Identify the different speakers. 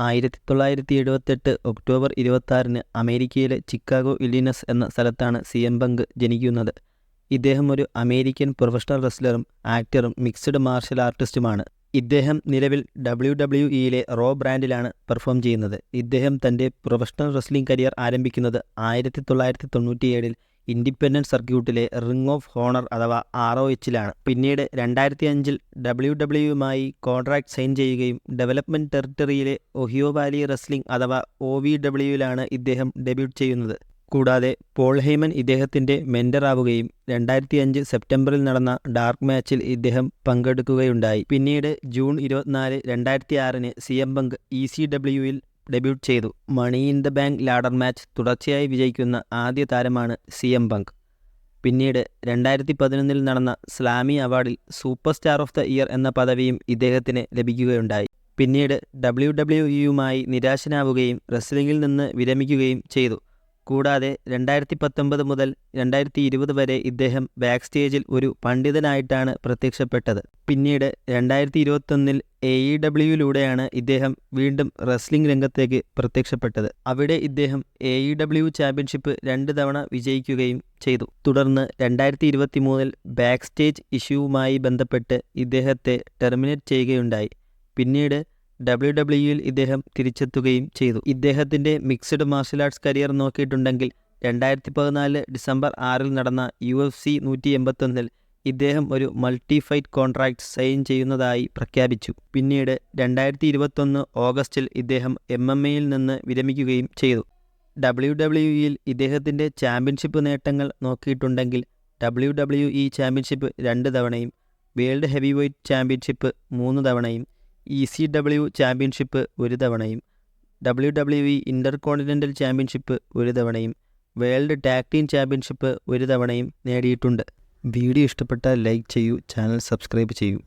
Speaker 1: ആയിരത്തി തൊള്ളായിരത്തി എഴുപത്തെട്ട് ഒക്ടോബർ ഇരുപത്താറിന് അമേരിക്കയിലെ ചിക്കാഗോ ഇല്ലിനസ് എന്ന സ്ഥലത്താണ് സി എം പങ്ക് ജനിക്കുന്നത്. ഇദ്ദേഹം ഒരു അമേരിക്കൻ പ്രൊഫഷണൽ റെസ്ലറും ആക്ടറും മിക്സ്ഡ് മാർഷൽ ആർട്ടിസ്റ്റുമാണ്. ഇദ്ദേഹം നിലവിൽ ഡബ്ല്യു ഡബ്ല്യു ഇയിലെ റോ ബ്രാൻഡിലാണ് പെർഫോം ചെയ്യുന്നത്. ഇദ്ദേഹം തന്റെ പ്രൊഫഷണൽ റെസ്ലിംഗ് കരിയർ ആരംഭിക്കുന്നത് ആയിരത്തി തൊള്ളായിരത്തി തൊണ്ണൂറ്റിയേഴിൽ ഇൻഡിപെൻഡന്റ് സർക്യൂട്ടിലെ റിംഗ് ഓഫ് ഹോണർ അഥവാ ആർ ഒ എച്ചിലാണ് പിന്നീട് രണ്ടായിരത്തി അഞ്ചിൽ ഡബ്ല്യു ഡബ്ല്യുമായി കോൺട്രാക്ട് സൈൻ ചെയ്യുകയും ഡെവലപ്മെന്റ് ടെറിട്ടറിയിലെ ഒഹിയോ വാലി റെസ്ലിംഗ് അഥവാ ഒ വി ഡബ്ല്യുവിലാണ് ഇദ്ദേഹം ഡെബ്യൂട്ട് ചെയ്യുന്നത്. കൂടാതെ പോൾ ഹെയ്മൻ ഇദ്ദേഹത്തിന്റെ മെന്ററാവുകയും രണ്ടായിരത്തി അഞ്ച് സെപ്റ്റംബറിൽ നടന്ന ഡാർക്ക് മാച്ചിൽ ഇദ്ദേഹം പങ്കെടുക്കുകയുണ്ടായി. പിന്നീട് ജൂൺ ഇരുപത്തിനാല് രണ്ടായിരത്തി ആറിന് C M Punk E C ഡബ്ല്യുവിൽ debut ചെയ്തു. Money in the bank ladder match തുടർച്ചയായി വിജയിക്കുന്ന ആദ്യ താരമാണ് സി എം പങ്ക് പിന്നീട് രണ്ടായിരത്തി പതിനൊന്നിൽ നടന്ന Slammy അവാർഡിൽ super star of the year എന്ന പദവിയും ഇദ്ദേഹത്തിന് ലഭിക്കുകയുണ്ടായി. പിന്നീട് ഡബ്ല്യു ഡബ്ല്യു ഇയുമായി നിരാശനാവുകയും റെസ്ലിംഗിൽ നിന്ന് വിരമിക്കുകയും ചെയ്തു. കൂടാതെ രണ്ടായിരത്തി പത്തൊമ്പത് മുതൽ രണ്ടായിരത്തി ഇരുപത് വരെ ഇദ്ദേഹം ബാക്ക് സ്റ്റേജിൽ ഒരു പണ്ഡിതനായിട്ടാണ് പ്രത്യക്ഷപ്പെട്ടത്. പിന്നീട് രണ്ടായിരത്തി ഇരുപത്തൊന്നിൽ എ ഇ ഡബ്ല്യുയിലൂടെയാണ് ഇദ്ദേഹം വീണ്ടും റെസ്ലിംഗ് രംഗത്തേക്ക് പ്രത്യക്ഷപ്പെട്ടത്. അവിടെ ഇദ്ദേഹം എ ഇ ഡബ്ല്യു ചാമ്പ്യൻഷിപ്പ് രണ്ട് തവണ വിജയിക്കുകയും ചെയ്തു. തുടർന്ന് രണ്ടായിരത്തി ഇരുപത്തി മൂന്നിൽ ബാക്ക് സ്റ്റേജ് ഇഷ്യൂവുമായി ബന്ധപ്പെട്ട് ഇദ്ദേഹത്തെ ടെർമിനേറ്റ് ചെയ്യുകയുണ്ടായി. പിന്നീട് ഡബ്ല്യു ഡബ്ല്യുയിൽ ഇദ്ദേഹം തിരിച്ചെത്തുകയും ചെയ്തു. ഇദ്ദേഹത്തിന്റെ മിക്സഡ് മാർഷൽ ആർട്സ് കരിയർ നോക്കിയിട്ടുണ്ടെങ്കിൽ രണ്ടായിരത്തി പതിനാല് ഡിസംബർ ആറിൽ നടന്ന യു എഫ് സി നൂറ്റി എൺപത്തൊന്നിൽ ഇദ്ദേഹം ഒരു മൾട്ടി ഫൈറ്റ് കോൺട്രാക്ട് സൈൻ ചെയ്യുന്നതായി പ്രഖ്യാപിച്ചു. പിന്നീട് രണ്ടായിരത്തി ഇരുപത്തൊന്ന് ഓഗസ്റ്റിൽ ഇദ്ദേഹം എം എം എയിൽ നിന്ന് വിരമിക്കുകയും ചെയ്തു. ഡബ്ല്യു ഡബ്ല്യു ഇയിൽ ഇദ്ദേഹത്തിന്റെ ചാമ്പ്യൻഷിപ്പ് നേട്ടങ്ങൾ നോക്കിയിട്ടുണ്ടെങ്കിൽ ഡബ്ല്യു ഡബ്ല്യു ഇ ചാമ്പ്യൻഷിപ്പ് രണ്ട് തവണയും വേൾഡ് ഹെവി വെയ്റ്റ് ചാമ്പ്യൻഷിപ്പ് മൂന്ന് തവണയും ഇ സി ഡബ്ല്യു ചാമ്പ്യൻഷിപ്പ് ഒരു തവണയും W W E intercontinental championship ഒരു തവണയും വേൾഡ് ടാഗ് ടീം ചാമ്പ്യൻഷിപ്പ് ഒരു തവണയും നേടിയിട്ടുണ്ട്. വീഡിയോ ഇഷ്ടപ്പെട്ടാൽ ലൈക്ക് ചെയ്യൂ ചാനൽ സബ്സ്ക്രൈബ് ചെയ്യൂ.